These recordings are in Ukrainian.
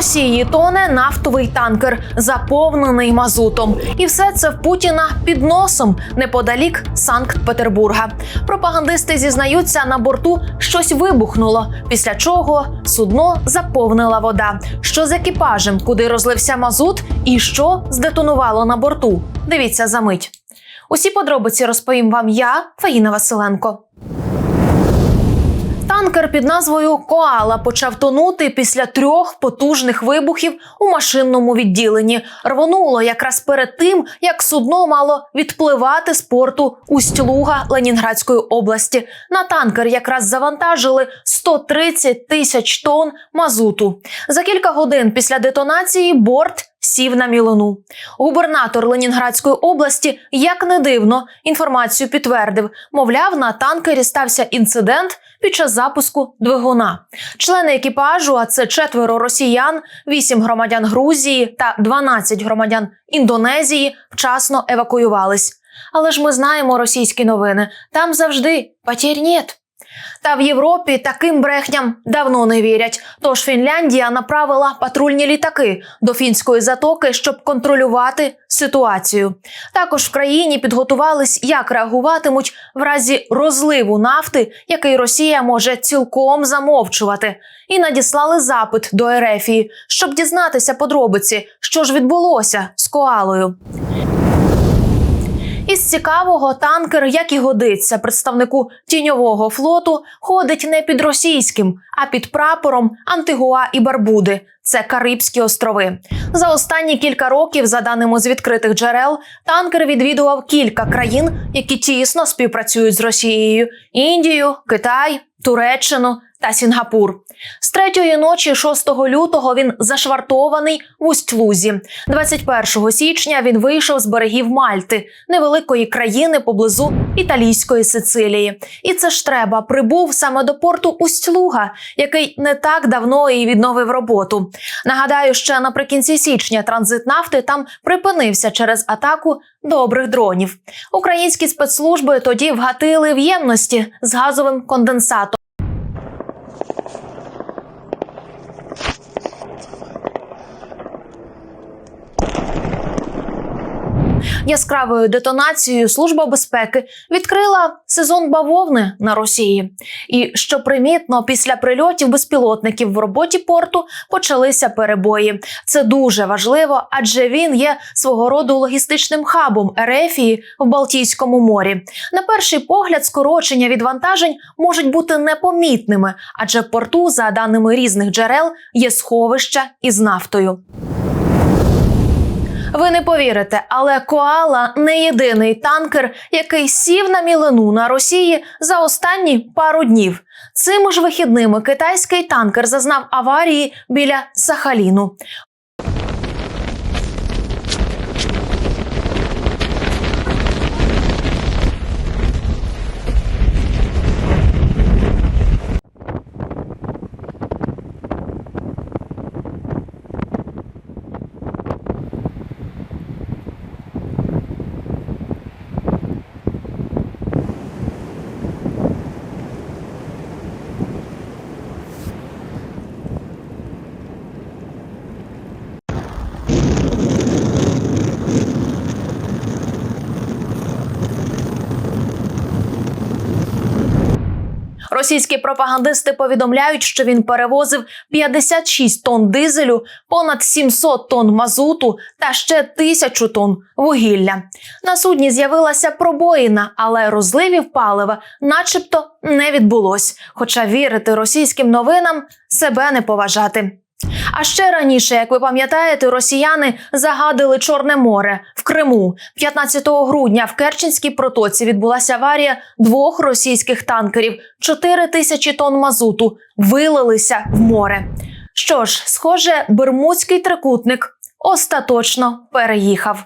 Росії тоне нафтовий танкер, заповнений мазутом, і все це в Путіна під носом неподалік Санкт-Петербурга. Пропагандисти зізнаються, на борту щось вибухнуло, після чого судно заповнила вода. Що з екіпажем, куди розлився мазут, і що здетонувало на борту? Дивіться за мить. Усі подробиці розповім вам я, Фаїна Василенко. Танкер під назвою Коала почав тонути після трьох потужних вибухів у машинному відділенні. Рвонуло якраз перед тим, як судно мало відпливати з порту Усть-Луга Ленінградської області. На танкер якраз завантажили 130 тисяч тонн мазуту. За кілька годин після детонації борт. Сів на мілону. Губернатор Ленінградської області, як не дивно, інформацію підтвердив. Мовляв, на танкері стався інцидент під час запуску двигуна. Члени екіпажу, а це четверо росіян, вісім громадян Грузії та 12 громадян Індонезії, вчасно евакуювались. Але ж ми знаємо російські новини. Там завжди потір нет. Та в Європі таким брехням давно не вірять. Тож Фінляндія направила патрульні літаки до фінської затоки, щоб контролювати ситуацію. Також в країні підготувались, як реагуватимуть в разі розливу нафти, який Росія може цілком замовчувати, і надіслали запит до Ерефії, щоб дізнатися подробиці, що ж відбулося з коалою. Із цікавого танкер, як і годиться представнику тіньового флоту, ходить не під російським, а під прапором Антигуа і Барбуди. Це Карибські острови. За останні кілька років, за даними з відкритих джерел, танкер відвідував кілька країн, які тісно співпрацюють з Росією: Індію, Китай, Туреччину та Сінгапур. З третьої ночі, 6 лютого, він зашвартований в Усть-Лузі. 21 січня він вийшов з берегів Мальти, невеликої країни поблизу італійської Сицилії. І це ж треба прибув саме до порту Усть-Луга, який не так давно і відновив роботу. Нагадаю, ще наприкінці січня транзит нафти там припинився через атаку добрих дронів. Українські спецслужби тоді вгатили в ємності з газовим конденсатом. Яскравою детонацією служба безпеки відкрила сезон бавовни на Росії. І що примітно, після прильотів безпілотників в роботі порту почалися перебої. Це дуже важливо, адже він є свого роду логістичним хабом Ерефії в Балтійському морі. На перший погляд, скорочення відвантажень можуть бути непомітними, адже порту, за даними різних джерел, є сховища із нафтою. Ви не повірите, але Коала не єдиний танкер, який сів на мілину на Росії за останні пару днів. Цими ж вихідними китайський танкер зазнав аварії біля Сахаліну. Російські пропагандисти повідомляють, що він перевозив 56 тонн дизелю, понад 700 тонн мазуту та ще тисячу тонн вугілля. На судні з'явилася пробоїна, але розливів палива, начебто, не відбулось. Хоча вірити російським новинам себе не поважати. А ще раніше, як ви пам'ятаєте, росіяни загадили Чорне море в Криму. 15 грудня в Керченській протоці відбулася аварія двох російських танкерів. 4 тисячі тонн мазуту вилилися в море. Що ж, схоже, Бермудський трикутник остаточно переїхав.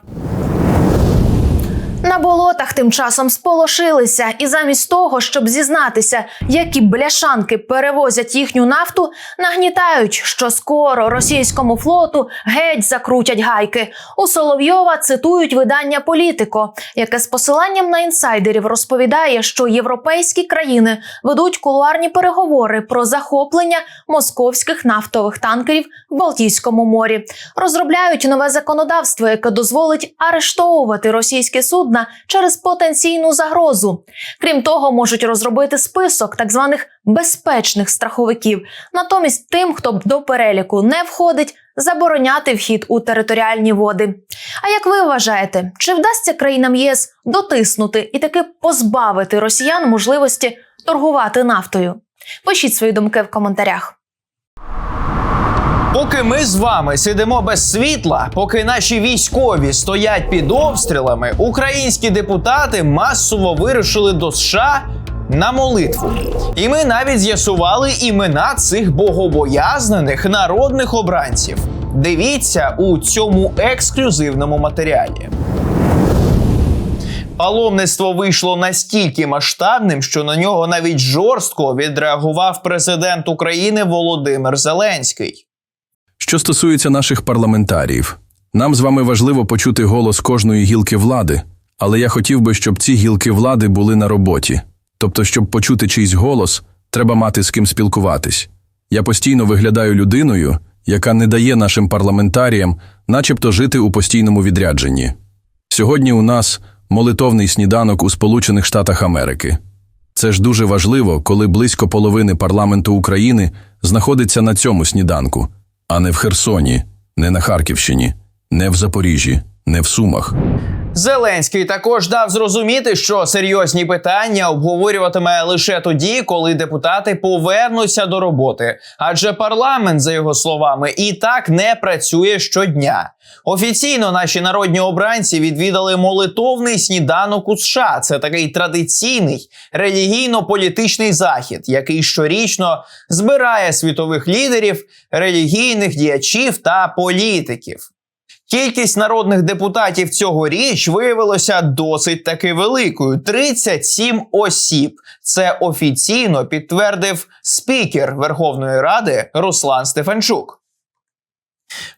На болотах тим часом сполошилися, і замість того, щоб зізнатися, які бляшанки перевозять їхню нафту, нагнітають, що скоро російському флоту геть закрутять гайки. У Соловйова цитують видання Політико, яке з посиланням на інсайдерів розповідає, що європейські країни ведуть кулуарні переговори про захоплення московських нафтових танкерів в Балтійському морі, розробляють нове законодавство, яке дозволить арештовувати російські судна через потенційну загрозу. Крім того, можуть розробити список так званих безпечних страховиків. Натомість тим, хто до переліку не входить, забороняти вхід у територіальні води. А як ви вважаєте, чи вдасться країнам ЄС дотиснути і таки позбавити росіян можливості торгувати нафтою? Пишіть свої думки в коментарях. Поки ми з вами сидимо без світла, поки наші військові стоять під обстрілами, українські депутати масово вирушили до США на молитву. І ми навіть з'ясували імена цих богобоязнених народних обранців. Дивіться у цьому ексклюзивному матеріалі. Паломництво вийшло настільки масштабним, що на нього навіть жорстко відреагував президент України Володимир Зеленський. Що стосується наших парламентаріїв, нам з вами важливо почути голос кожної гілки влади, але я хотів би, щоб ці гілки влади були на роботі. Тобто, щоб почути чийсь голос, треба мати з ким спілкуватись. Я постійно виглядаю людиною, яка не дає нашим парламентаріям, начебто, жити у постійному відрядженні. Сьогодні у нас молитовний сніданок у Сполучених Штатах Америки. Це ж дуже важливо, коли близько половини парламенту України знаходиться на цьому сніданку, а не в Херсоні, не на Харківщині, не в Запоріжжі, не в Сумах. Зеленський також дав зрозуміти, що серйозні питання обговорюватиме лише тоді, коли депутати повернуться до роботи. Адже парламент, за його словами, і так не працює щодня. Офіційно наші народні обранці відвідали молитовний сніданок у США. Це такий традиційний релігійно-політичний захід, який щорічно збирає світових лідерів, релігійних діячів та політиків. Кількість народних депутатів цьогоріч виявилося досить таки великою 37 осіб. Це офіційно підтвердив спікер Верховної Ради Руслан Стефанчук.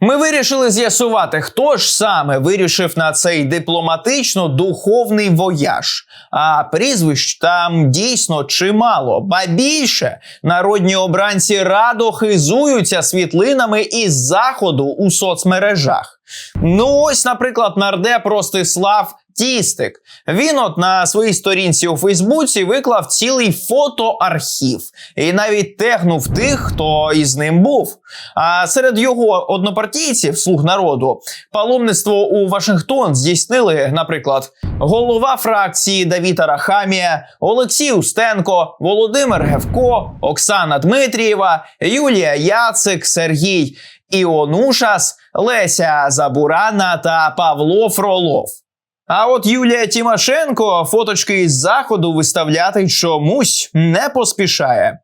Ми вирішили з'ясувати, хто ж саме вирішив на цей дипломатично-духовний вояж. А прізвищ там дійсно чимало, ба більше народні обранці радо хизуються світлинами із заходу у соцмережах. Ну ось, наприклад, нардеп Ростислав Тістик. Він от на своїй сторінці у Фейсбуці виклав цілий фотоархів і навіть тегнув тих, хто із ним був. А серед його однопартійців, слуг народу, паломництво у Вашингтон здійснили, наприклад, голова фракції Давід Арахамія, Олексій Устенко, Володимир Гевко, Оксана Дмитрієва, Юлія Яцик, Сергій Іонушас, Леся Забурана та Павло Фролов. А от Юлія Тимошенко фоточки із заходу виставляти чомусь не поспішає.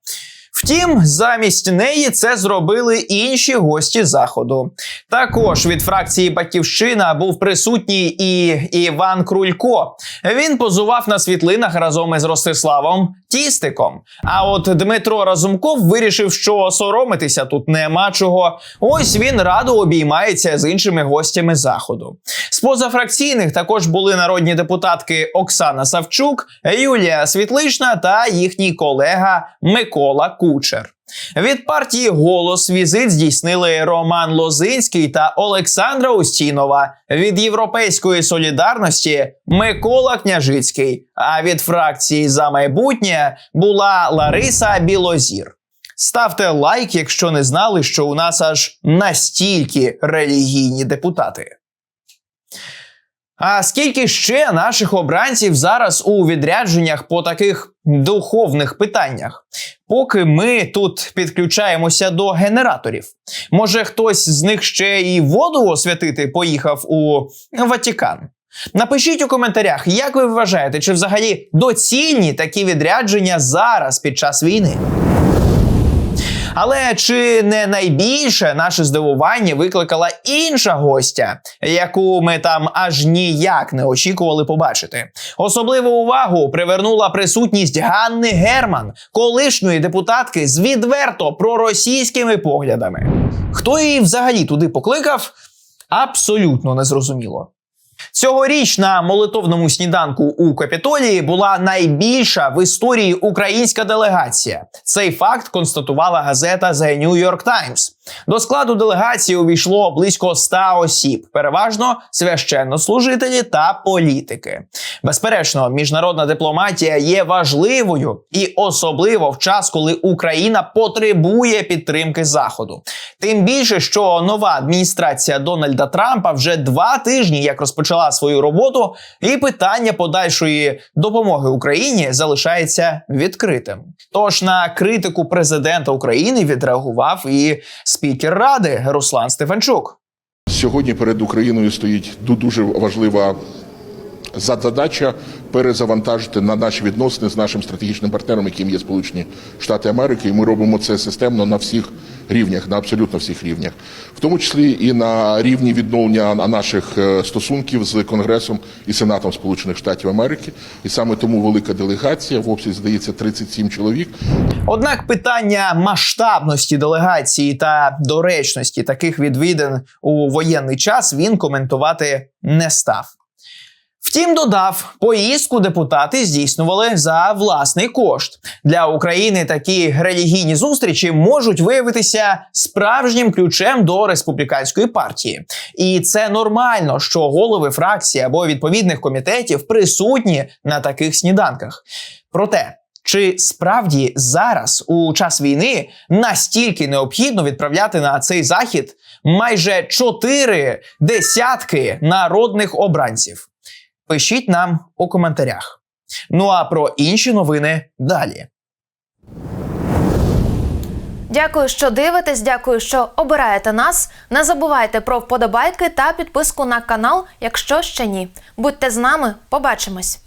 Втім, замість неї це зробили інші гості заходу. Також від фракції Батьківщина був присутній і Іван Крулько. Він позував на світлинах разом із Ростиславом Тістиком. А от Дмитро Разумков вирішив, що соромитися тут нема чого. Ось він радо обіймається з іншими гостями заходу. З позафракційних також були народні депутатки Оксана Савчук, Юлія Світлична та їхній колега Микола Кучер. Від партії голос візит здійснили Роман Лозинський та Олександра Устінова. Від Європейської солідарності Микола Княжицький. А від фракції за майбутнє була Лариса Білозір. Ставте лайк, якщо не знали, що у нас аж настільки релігійні депутати. А скільки ще наших обранців зараз у відрядженнях по таких духовних питаннях? Поки ми тут підключаємося до генераторів. Може, хтось з них ще і воду освятити поїхав у Ватікан? Напишіть у коментарях, як ви вважаєте, чи взагалі доцільні такі відрядження зараз під час війни? Але чи не найбільше наше здивування викликала інша гостя, яку ми там аж ніяк не очікували побачити? Особливу увагу привернула присутність Ганни Герман, колишньої депутатки з відверто проросійськими поглядами. Хто її взагалі туди покликав? Абсолютно незрозуміло. Цьогоріч на молитовному сніданку у Капітолії була найбільша в історії українська делегація. Цей факт констатувала газета The New York Times. До складу делегації увійшло близько 100 осіб, переважно священнослужителі та політики. Безперечно, міжнародна дипломатія є важливою і особливо в час, коли Україна потребує підтримки Заходу. Тим більше, що нова адміністрація Дональда Трампа вже два тижні як розпочала свою роботу, і питання подальшої допомоги Україні залишається відкритим. Тож на критику президента України відреагував і спікер ради Руслан Стефанчук. Сьогодні перед Україною стоїть ду- дуже важлива задача перезавантажити на наші відносини з нашим стратегічним партнером, яким є Сполучені Штати Америки. І ми робимо це системно на всіх рівнях, на абсолютно всіх рівнях, в тому числі і на рівні відновлення на- наших е, стосунків з Конгресом і Сенатом Сполучених Штатів Америки. І саме тому велика делегація в обсязі здається 37 чоловік. Однак питання масштабності делегації та доречності таких відвідин у воєнний час він коментувати не став. Втім, додав, поїздку депутати здійснювали за власний кошт. Для України такі релігійні зустрічі можуть виявитися справжнім ключем до республіканської партії. І це нормально, що голови фракції або відповідних комітетів присутні на таких сніданках. Проте. Чи справді зараз, у час війни, настільки необхідно відправляти на цей захід майже чотири десятки народних обранців? Пишіть нам у коментарях. Ну а про інші новини далі. Дякую, що дивитесь. Дякую, що обираєте нас. Не забувайте про вподобайки та підписку на канал, якщо ще ні. Будьте з нами, побачимось.